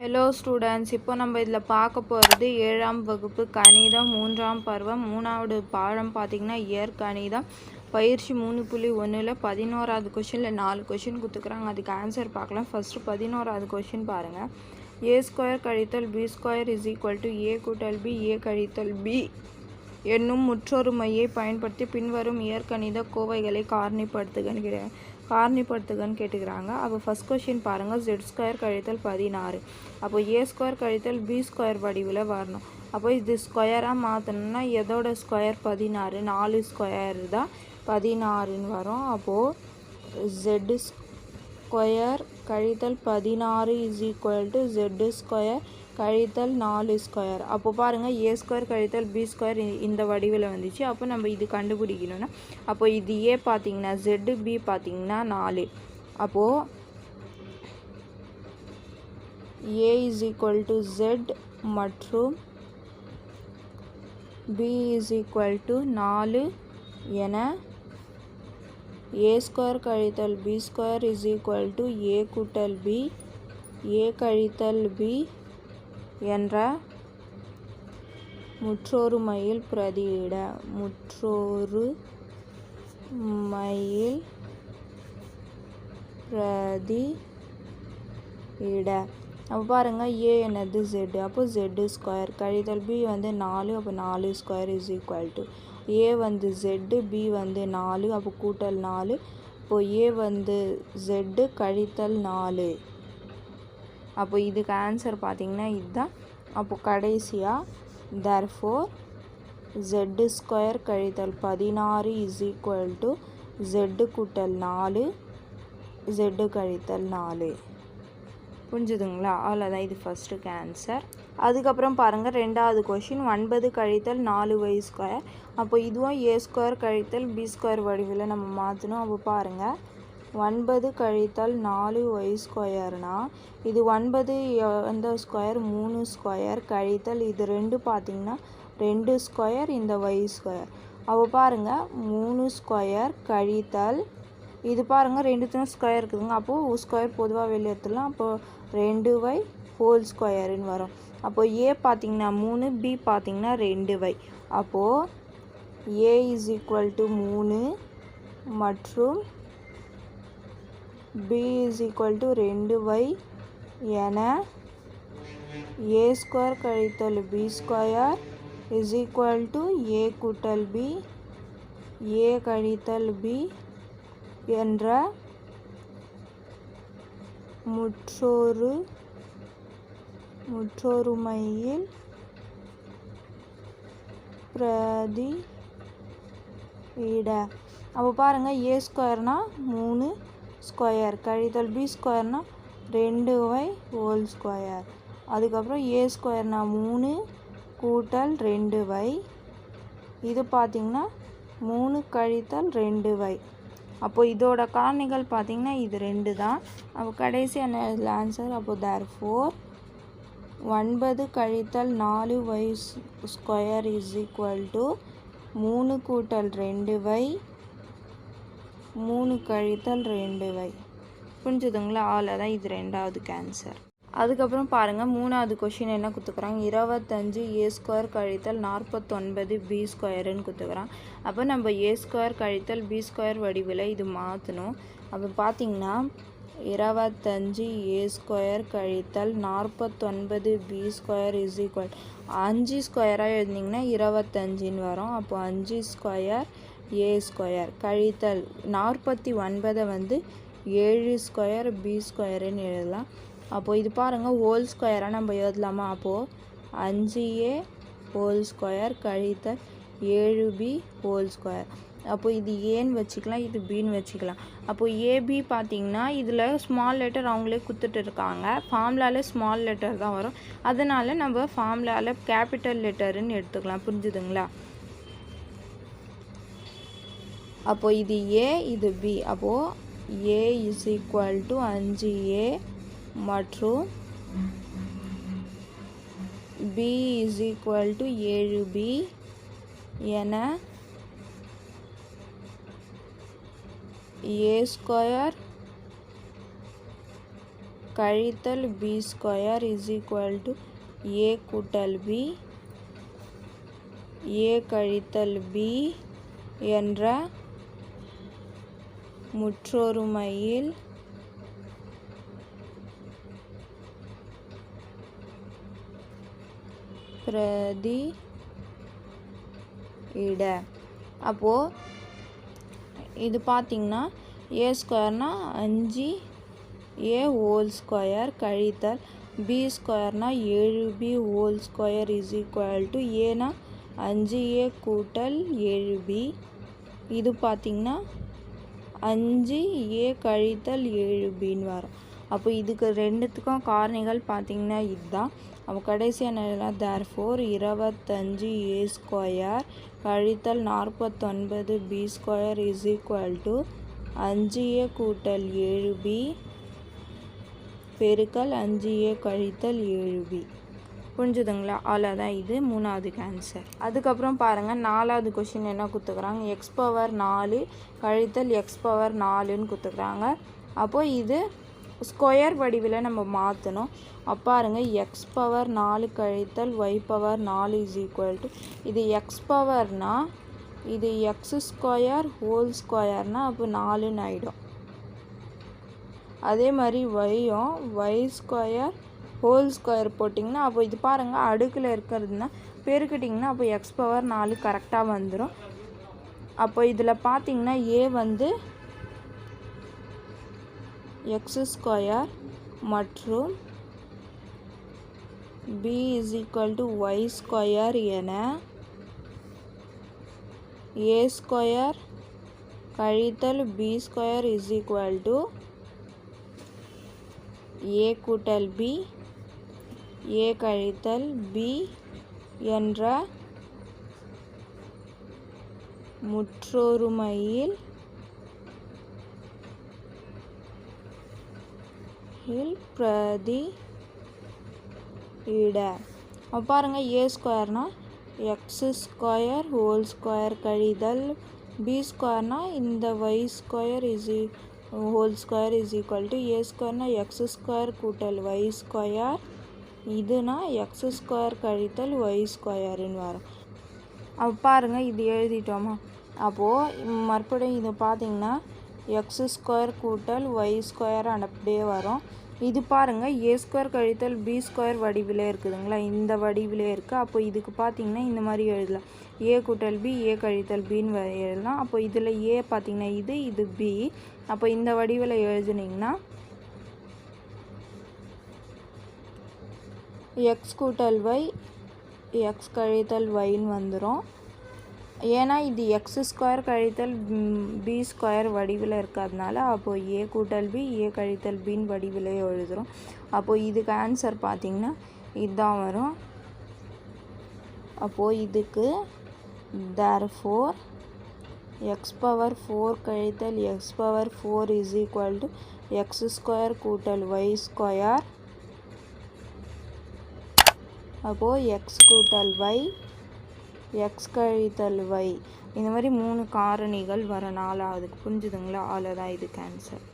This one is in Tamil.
ஹலோ ஸ்டூடெண்ட்ஸ் இப்போ நம்ம இதில் பார்க்க போகிறது ஏழாம் வகுப்பு கணிதம் மூன்றாம் பருவம் மூணாவது பாடம் பார்த்திங்கன்னா இயற்கணிதம் பயிற்சி மூணு புள்ளி ஒன்றில் பதினோராவது கொஷினில் நாலு கொஷின் கொடுத்துக்குறாங்க அதுக்கு ஆன்சர் பார்க்கலாம். ஃபஸ்ட்டு பதினோராவது கொஷின் பாருங்கள் ஏ ஸ்கொயர் கழித்தல் B square is equal to A கூட்டல் பி ஏ கழித்தல் பி என்னும் முற்றொருமையை பயன்படுத்தி பின்வரும் இயற்கணித கோவைகளை காரணிப்படுத்துகின்றேன் காரணிப்படுத்துகன்னு கேட்டுக்கிறாங்க. அப்போ ஃபஸ்ட் கொஷின் பாருங்கள் ஜெட் ஸ்கொயர் கழித்தல் பதினாறு. அப்போ ஏ ஸ்கொயர் கழித்தல் பி ஸ்கொயர் வடிவில் வரணும். அப்போ இது ஸ்கொயராக மாற்றணும்னா எதோட ஸ்கொயர் பதினாறு? நாலு ஸ்கொயர் தான் பதினாறுன்னு வரும். அப்போது ஜெட்டு ஸ்கொயர் கழித்தல் பதினாறு is equal to Z square கழித்தல் நாலு ஸ்கொயர் அப்போ பாருங்கள் ஏ ஸ்கொயர் கழித்தல் பி ஸ்கொயர் இந்த வடிவில் வந்துச்சு. அப்போ நம்ம இது கண்டுபிடிக்கணும்னா அப்போ இது ஏ பார்த்தீங்கன்னா ஜெட்டு பி பார்த்தீங்கன்னா நாலு. அப்போது A is equal to Z மற்றும் பி இஸ் ஈக்குவல் டு நாலு என ஏ ஸ்கொயர் கழித்தல் B square is equal to A கூட்டல் பி ஏ கழித்தல் பி என்ற முற்றொருமையில் பிரதியிட முற்றொரு மையில் இட அப்போ பாருங்கள் ஏ என்னது? ஜெட்டு அப்போ ஜெட்டு ஸ்கொயர் கழித்தல் பி வந்து நாலு அப்போ நாலு square is equal to A வந்து ஜெட்டு பி வந்து நாலு அப்போ கூட்டல் நாலு. இப்போ ஏ வந்து ஜெட்டு கழித்தல் நாலு. அப்போ இதுக்கு ஆன்சர் பார்த்திங்கன்னா இதுதான். அப்போது கடைசியாக தர்ஃபோர் ஜெட்டு ஸ்கொயர் கழித்தல் பதினாறு இஸ் ஈக்குவல் டு ஜெட்டு கூட்டல் நாலு ஜெட்டு கழித்தல் நாலு. புரிஞ்சுதுங்களா? அவ்வளோதான் இது ஃபஸ்ட்டுக்கு ஆன்சர் அதுக்கப்புறம் பாருங்கள் ரெண்டாவது கொஷின் ஒன்பது கழித்தல் நாலு ஒய் ஸ்கொயர் அப்போ இதுவும் ஏ ஸ்கொயர் கழித்தல் பி ஸ்கொயர் வடிவில் நம்ம மாற்றணும் அப்போ பாருங்கள் ஒன்பது கழித்தல் நாலு ஒய் ஸ்கொயர்னால் இது ஒன்பது எந்த ஸ்கொயர் மூணு ஸ்கொயர் கழித்தல் இது ரெண்டு பார்த்திங்கன்னா ரெண்டு ஸ்கொயர் இந்த ஒய் ஸ்கொயர் அப்போ பாருங்கள் மூணு ஸ்கொயர் கழித்தல் இது பாருங்கள் ரெண்டுத்தையும் ஸ்கொயர் இருக்குதுங்க. அப்போது ஸ்கொயர் பொதுவாக வெளியே எடுத்துடலாம். அப்போது ரெண்டு வை ஹோல் ஸ்கொயருன்னு வரும். அப்போது ஏ பார்த்திங்கன்னா மூணு பி பார்த்திங்கன்னா ரெண்டு வை அப்போது ஏ இஸ் ஈக்குவல் டு மூணு மற்றும் பி இஸ் ஈக்குவல் டு ரெண்டு ஒய் என ஏ ஸ்கொயர் கழித்தல் B square is equal to A கூட்டல் பி ஏ கழித்தல் பி என்ற முற்றொரு முற்றொருமையில் பிரதி இட. அப்போ பாருங்கள் ஏ ஸ்கொயர்னால் மூணு ஸ்கொயர் கழித்தல் பி ஸ்கொயர்னால் ரெண்டு ஒய் ஹோல் ஸ்கொயர் அதுக்கப்புறம் ஏ ஸ்கொயர்னா மூணு கூட்டல் ரெண்டு வை இது பார்த்திங்கன்னா மூணு கழித்தல் ரெண்டு வை அப்போது இதோட காரணிகள் பார்த்திங்கன்னா இது ரெண்டு தான். அப்போ கடைசியான ஆன்சர் அப்போது தேர் ஃபோர் ஒன்பது கழித்தல் நாலு Y square is equal to மூணு கூட்டல் ரெண்டு வை மூணு கழித்தல் ரெண்டு வை. புரிஞ்சுதுங்களா? அவ்வளோதான் இது ரெண்டாவது கேன்சர் அதுக்கப்புறம் பாருங்கள் மூணாவது கொஷின் என்ன கொடுத்துக்குறாங்க இருபத்தஞ்சு ஏ ஸ்கொயர் கழித்தல் நாற்பத்தொன்பது பி ஸ்கொயருன்னு கொடுத்துக்குறான் அப்போ நம்ம ஏ ஸ்கொயர் கழித்தல் பி ஸ்கொயர் வடிவில் இது மாற்றணும் அப்போ பார்த்திங்கன்னா இருபத்தஞ்சு ஏ ஸ்கொயர் கழித்தல் நாற்பத்தொன்பது பி ஸ்கொயர் இஸ் ஈக்குவல் அஞ்சு ஸ்கொயராக எழுதிங்கன்னா இருபத்தஞ்சின்னு வரும். அப்போ அஞ்சு ஸ்கொயர் ஏ ஸ்கொயர் கழித்தல் நாற்பத்தி ஒன்பதை வந்து ஏழு ஸ்கொயர் பி ஸ்கொயருன்னு எழுதலாம். அப்போது இது பாருங்கள் ஹோல் ஸ்கொயராக நம்ம எழுதலாமா? அப்போது அஞ்சு ஏ ஹோல் ஸ்கொயர் கழித்தல் ஏழு பி ஹோல் ஸ்கொயர் அப்போ இது ஏன்னு வச்சுக்கலாம் இது பின்னு வச்சுக்கலாம். அப்போது ஏபி பார்த்தீங்கன்னா இதில் ஸ்மால் லெட்டர் அவங்களே கொடுத்துட்டு இருக்காங்க. ஃபார்ம்லாவில் ஸ்மால் லெட்டர் தான் வரும். அதனால் நம்ம ஃபார்ம்லாவில் கேபிட்டல் லெட்டருன்னு எடுத்துக்கலாம். புரிஞ்சுதுங்களா? அப்போது இது ஏ இது பி அப்போது ஏ இஸ் ஈக்குவல் டு அஞ்சு ஏ மற்றும் பி இஸ் ஈக்குவல் டு ஏழு பி என ஏ ஸ்கொயர் கழித்தல் B square is equal to A கூட்டல் பி ஏ கழித்தல் பி என்ற முற்றொருமையில் பிரதி இட அப்போது இது பார்த்திங்கன்னா ஏ ஸ்கொயர்னா அஞ்சு ஏ ஹோல் ஸ்கொயர் கழித்தல் பி ஸ்கொயர்னா ஏழு B whole square is equal to ஏனா அஞ்சு ஏ கூட்டல் ஏழு பி இது பார்த்திங்கன்னா அஞ்சு ஏ கழித்தல் ஏழு பின்னு வரும். அப்போ இதுக்கு ரெண்டுத்துக்கும் காரணிகள் பார்த்திங்கன்னா இதுதான். அப்போ கடைசியாக என்ன தேர் ஃபோர் இருபத்தஞ்சு ஏ ஸ்கொயர் கழித்தல் நாற்பத்தொன்பது B square is equal to அஞ்சு ஏ கூட்டல் ஏழு பி பெருக்கல் அஞ்சு ஏ கழித்தல் ஏழு பி புரிஞ்சுதுங்களா? அவ்வளோதான் இது மூணாவது ஆன்சர் அதுக்கப்புறம் பாருங்கள் நாலாவது கொஷின் என்ன கொடுத்துக்குறாங்க எக்ஸ் பவர் நாலு கழித்தல் எக்ஸ் பவர் நாலுன்னு கொடுத்துக்குறாங்க அப்போது இது ஸ்கொயர் வடிவில் நம்ம மாற்றணும் பாருங்க எக்ஸ் பவர் நாலு கழித்தல் ஒய் பவர் நாலு இஸ் ஈக்குவல் டு இது எக்ஸ் பவர்னால் இது எக்ஸ் ஸ்கொயர் ஹோல் ஸ்கொயர்னால் அப்போ நாலுன்னு ஆகிடும் அதே மாதிரி ஒய்யும் ஒய் ஸ்கொயர் ஹோல் ஸ்கொயர் போட்டிங்கன்னா அப்போ இது பாருங்கள் அடுக்கில் இருக்கிறதுனா பெருக்கிட்டிங்கன்னா அப்போ எக்ஸ் பவர் நாலு கரெக்டாக வந்துடும் அப்போ இதில் பார்த்தீங்கன்னா ஏ வந்து எக்ஸ் ஸ்கொயர் மற்றும் B is equal to Y square என ஏ ஸ்கொயர் கழித்தல் B square is equal to A கூட்டல் பி ஏ கழித்தல் பி என்ற முற்றொருமையில் பிரதி இட பாருங்கள் ஏ ஸ்கொயர்னால் எக்ஸ் ஸ்கொயர் ஹோல் ஸ்கொயர் கழிதல் பி ஸ்கொயர்னால் இந்த Y square is whole square is equal to A ஸ்கொயர்னால் X square கூட்டல் ஒய் ஸ்கொயர் இதுனா எக்ஸ் ஸ்கொயர் கழித்தல் ஒய் ஸ்கொயருன்னு வரும். அப்போ பாருங்கள் இது எழுதிட்டோமா? அப்போது மறுபடியும் இது பார்த்திங்கன்னா எக்ஸ் ஸ்கொயர் கூட்டல் ஒய் ஸ்கொயர் அப்படியே வரும். இது பாருங்கள் ஏ ஸ்கொயர் கழித்தல் பி ஸ்கொயர் வடிவில் இருக்குதுங்களா? இந்த வடிவிலே இருக்குது அப்போ இதுக்கு பார்த்தீங்கன்னா இந்த மாதிரி எழுதலாம். ஏ கூட்டல் பி ஏ கழித்தல் பின்னு எழுதலாம். அப்போ இதில் ஏ பார்த்திங்கன்னா இது இது பி அப்போ இந்த வடிவில் எழுதுனீங்கன்னா எக்ஸ் கூட்டல் ஒய் எக்ஸ் கழித்தல் ஒய்ன்னு வந்துடும் ஏன்னா இது எக்ஸ் ஸ்கொயர் கழித்தல் பி ஸ்கொயர் வடிவில் இருக்கிறதுனால அப்போது ஏ கூட்டல் பி ஏ கழித்தல் பின்னு வடிவில் எழுதுகிறோம் அப்போது இதுக்கு ஆன்சர் பார்த்திங்கன்னா இதுதான் வரும். அப்போது இதுக்கு therefore X power four கழித்தல் X power four is equal to X square கூட்டல் ஒய் ஸ்கொயர் அப்போது எக்ஸ் கூட்டல் ஒய் எக்ஸ் கழித்தல் ஒய் இந்த மாதிரி மூணு காரணிகள் வர நாலாவதுக்கு புரிஞ்சுதுங்களா? அவ்வளோதான் இது கேன்சர்